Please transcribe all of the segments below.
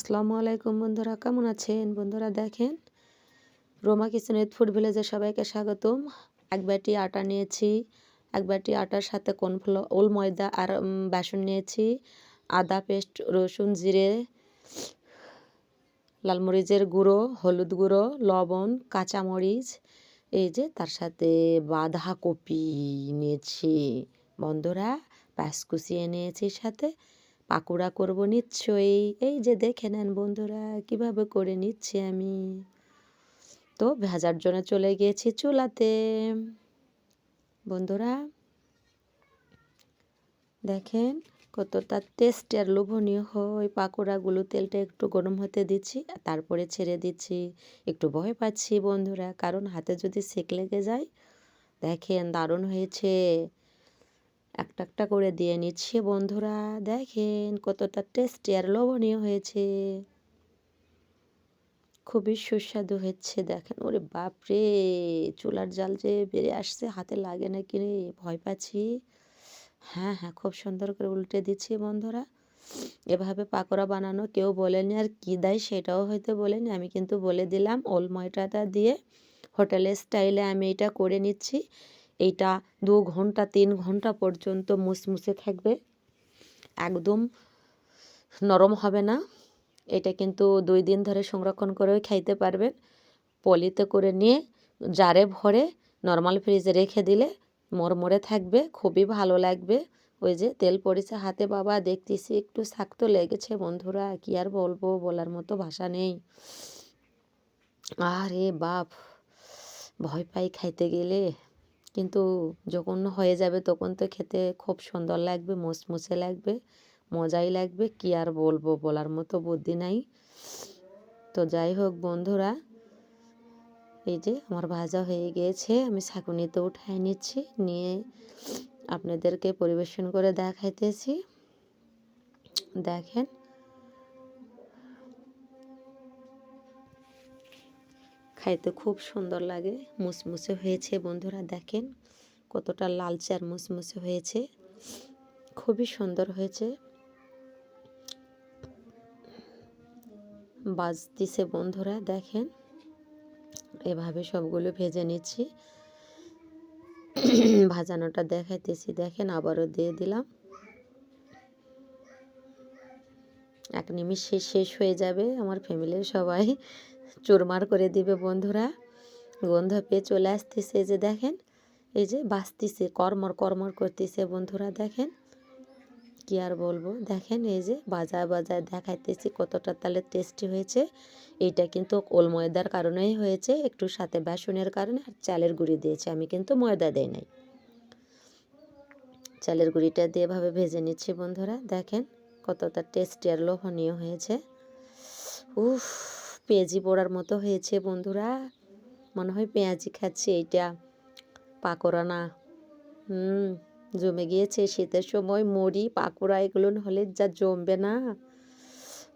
আসসালামু আলাইকুম বন্ধুরা, কেমন আছেন? বন্ধুরা দেখেন, রোমা কিচেন উইথ ফুড ভিলেজে সবাইকে স্বাগতম। এক বাটি আটা নিয়েছি, এক বাটি আটার সাথে কর্নফ্লো ওল ময়দা আর বেসন নিয়েছি, আদা পেস্ট, রসুন জিরে লালমরিচের গুঁড়ো, হলুদ গুঁড়ো, লবণ, কাঁচামরিচ, এই যে তার সাথে বাঁধাকপি নিয়েছি। বন্ধুরা প্যাঁচ কুচিয়ে নিয়েছি সাথে। পাকোড়া করব নিশ্চয়ই। এই যে দেখে নেন বন্ধুরা, কীভাবে করে নিচ্ছি আমি? তো ভেজার জন্য চলে গিয়েছি চুলাতে। বন্ধুরা, দেখেন কতটা টেস্ট আর লোভনীয়। হয় পাকোড়াগুলো তেলটা একটু গরম হতে দিচ্ছি, তারপরে ছেড়ে দিচ্ছি। একটু ভয় পাচ্ছি বন্ধুরা, কারণ হাতে যদি সেক লেগে যায়, দেখেন দারুণ হয়েছে। একটা একটা করে দিয়ে নিচ্ছি। বন্ধুরা, দেখেন কতটা টেস্টি আর লোভনীয় হয়েছে। খুবই সুস্বাদু হচ্ছে, দেখেন। ওরে বাপরে, চুলার জাল যে বেড়ে আসছে, হাতে লাগে না কি ভয় পাচ্ছি। হ্যাঁ হ্যাঁ খুব সুন্দর করে উল্টে দিচ্ছি বন্ধুরা। এভাবে পাকোড়া বানানো কেউ বলেনি আর কী দেয় সেটাও হয়তো বলেনি। আমি কিন্তু বলে দিলাম, ওল ময়টাটা দিয়ে হোটেলের স্টাইলে আমি এটা করে নিচ্ছি। এইটা দু ঘণ্টা, তিন ঘণ্টা পর্যন্ত মুসমুসে থাকবে। একদম নরম হবে না। এটা কিন্তু দুই দিন ধরে সংরক্ষণ করেও খাইতে পারবেন। পলিতে করে নিয়ে জারে ভরে নর্মাল ফ্রিজে রেখে দিলে মরমরে থাকবে, খুবই ভালো লাগবে। ওই যে তেল পড়েছে হাতে বাবা, দেখতেছি একটু শাক্ত লেগেছে। বন্ধুরা, কি আর বলব, বলার মতো ভাষা নেই। আরে বাপ, ভয় পাই খাইতে গেলে। কিন্তু যখন হয়ে যাবে তখন তো খেতে খুব সুন্দর লাগবে মুসমুসে লাগবে, মজাই লাগবে, কি আর বলব বলার মতো বুদ্ধি নাই। তো যাই হোক বন্ধুরা, এই যে আমার ভাজা হয়ে গিয়েছে, আমি ছাঁকুনিতে উঠাই নিচ্ছি, নিয়ে আপনাদেরকে পরিবেশন করে দেখাইতেছি। দেখেন খাইতে খুব সুন্দর লাগে, মুসমুসে হয়েছে। বন্ধুরা দেখেন কতটা লালচে আর মুসমুসে হয়েছে। খুবই সুন্দর হয়েছে। বাজতিছে বন্ধুরা দেখেন। এভাবে সবগুলো ভেজে নিচ্ছি। ভাজানোটা দেখাইতেছি। দেখেন আবারও দিয়ে দিলাম। এক নিমিষে শেষ হয়ে যাবে আমার ফ্যামিলির সবাই। চুরমার করে দিবে বন্ধুরা। গন্ধ পেয়ে চলে আসতেছে যে দেখেন, এই যে বাঁচতেছে কর্মর কর্মর করতেছে বন্ধুরা দেখেন। কি আর বলব, দেখেন এই যে বাজায় বাজার দেখাইতেছি কতটা তাহলে টেস্টি হয়েছে। এইটা কিন্তু ওল ময়দার কারণেই হয়েছে, একটু সাথে বেসনের কারণে আর চালের গুঁড়ি দিয়েছে, আমি কিন্তু ময়দা দেই নাই। চালের গুঁড়িটা দিয়ে এভাবে ভেজে নিচ্ছি বন্ধুরা, দেখেন কতটা টেস্টি আর লোভনীয় হয়েছে। উফ। পেঁয়াজি পোড়ার মতো হয়েছে, বন্ধুরা। মনে হয় পেঁয়াজি খাচ্ছি এইটা। পাকোড়া না। হুম, জমে গিয়েছে শীতের সময়, মুড়ি, পাকোড়া, এগুলো হলে যা জমবে না।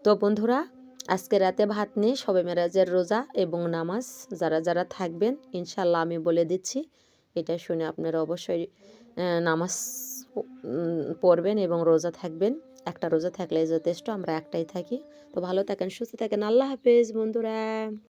তো বন্ধুরা, আজকে রাতে ভাত নিয়ে সবে মেরাজের রোজা এবং নামাজ। যারা যারা থাকবেন ইনশাল্লাহ আমি বলে দিচ্ছি, এটা শুনে আপনারা অবশ্যই নামাজ পড়বেন এবং রোজা থাকবেন। একটা রোজা থাকলে যথেষ্ট, আমরা একটাই থাকি। তো ভালো থাকেন, সুস্থ থাকেন। আল্লাহ হাফেজ বন্ধুরা।